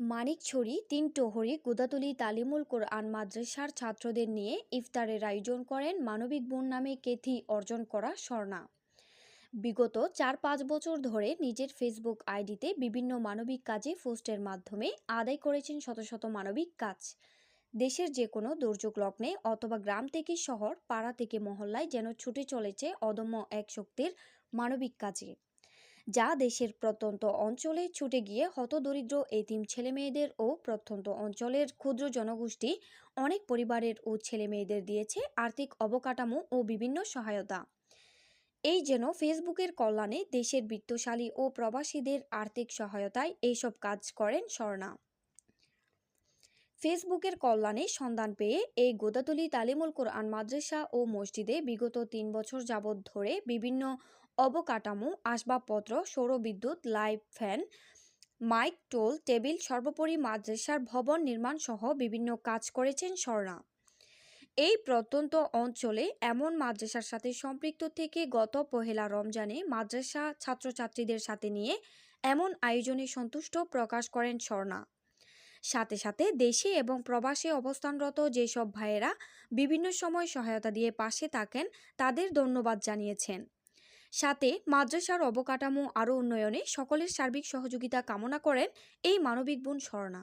মানিকছড়ি তিন টহরি, গুদাতলি, তালিমুল কোরআন মাদ্রাসার ছাত্রদের নিয়ে ইফতারের আয়োজন করেন মানবিক বোন নামে কেথি অর্জন করা স্বর্ণা। বিগত চার পাঁচ বছর ধরে নিজের ফেসবুক আইডিতে বিভিন্ন মানবিক কাজে পোস্টের মাধ্যমে আদায় করেছেন শত শত মানবিক কাজ। দেশের যে কোনো দুর্যোগ লগ্নে অথবা গ্রাম থেকে শহর, পাড়া থেকে মহল্লায় যেন ছুটে চলেছে অদম্য এক শক্তির মানবিক কাজে। যা দেশের প্রত্যন্ত অঞ্চলে ছুটে গিয়ে হতদরিদ্র এতিম ছেলেমেয়েদের ও প্রত্যন্ত অঞ্চলের ক্ষুদ্র জনগোষ্ঠী অনেক পরিবারের ও ছেলেমেয়েদের দিয়েছে আর্থিক অবকাঠামো ও বিভিন্ন সহায়তা। এই যেন ফেসবুকের কল্যাণে দেশের বিত্তশালী ও প্রবাসীদের আর্থিক সহায়তায় এইসব কাজ করেন স্বর্ণা। ফেসবুকের কল্যাণে সন্ধান পেয়ে এই গোদাতলি তালিমুল কোরআন মাদ্রাসা ও মসজিদে বিগত তিন বছর যাবৎ ধরে বিভিন্ন অবকাঠামো, আসবাবপত্র, সৌরবিদ্যুৎ লাইভ ফ্যান, মাইক, টোল, টেবিল, সর্বোপরি মাদ্রাসার ভবন নির্মাণ সহ বিভিন্ন কাজ করেছেন স্বর্ণা এই প্রত্যন্ত অঞ্চলে এমন মাদ্রাসার সাথে সম্পৃক্ত থেকে গত পহেলা রমজানে মাদ্রাসা ছাত্রছাত্রীদের সাথে নিয়ে এমন আয়োজনে সন্তুষ্ট প্রকাশ করেন স্বর্ণা সাথে সাথে দেশে এবং প্রবাসে অবস্থানরত যেসব ভাইয়েরা বিভিন্ন সময় সহায়তা দিয়ে পাশে থাকেন, তাদের ধন্যবাদ জানিয়েছেন। সাথে মাদ্রাসার অবকাঠামো আরও উন্নয়নে সকলের সার্বিক সহযোগিতা কামনা করেন এই মানবিক বোন স্বর্ণা।